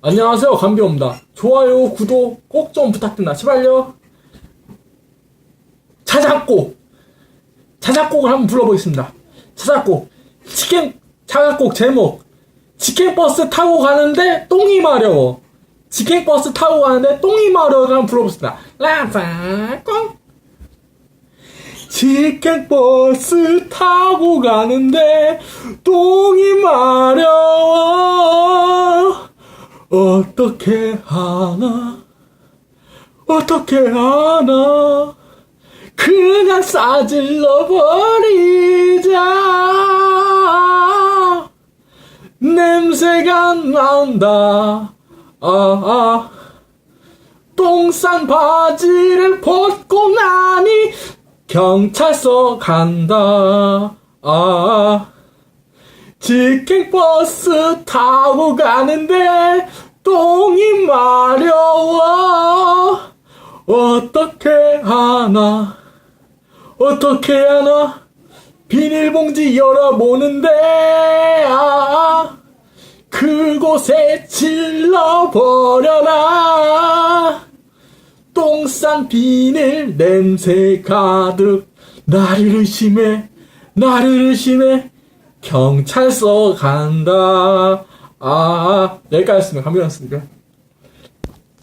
안녕하세요 감비옵니다. 좋아요 구독 꼭 좀 부탁드립니다. 제발요. 자작곡. 자작곡을 한번 불러보겠습니다. 자작곡. 치킨 자작곡 제목. 치킨버스 타고 가는데 똥이 마려워. 치킨버스 타고 가는데 똥이 마려워를 한번 불러보겠습니다. 라사꽁. 치킨버스 타고 가는데 똥이 마려워 어떻게 하나? 어떻게 하나? 그냥 싸질러 버리자. 냄새가 난다. 아 아. 똥싼 바지를 벗고 나니 경찰서 간다. 아 치킨버스 타고 가는데 똥이 마려워. 어떻게 하나? 어떻게 하나? 비닐봉지 열어보는데 아 그곳에 질러버려라. 똥싼 비닐 냄새 가득. 나를 의심해 나를 의심해 경찰서 간다. 아 여기까지였습니다. 감사합니다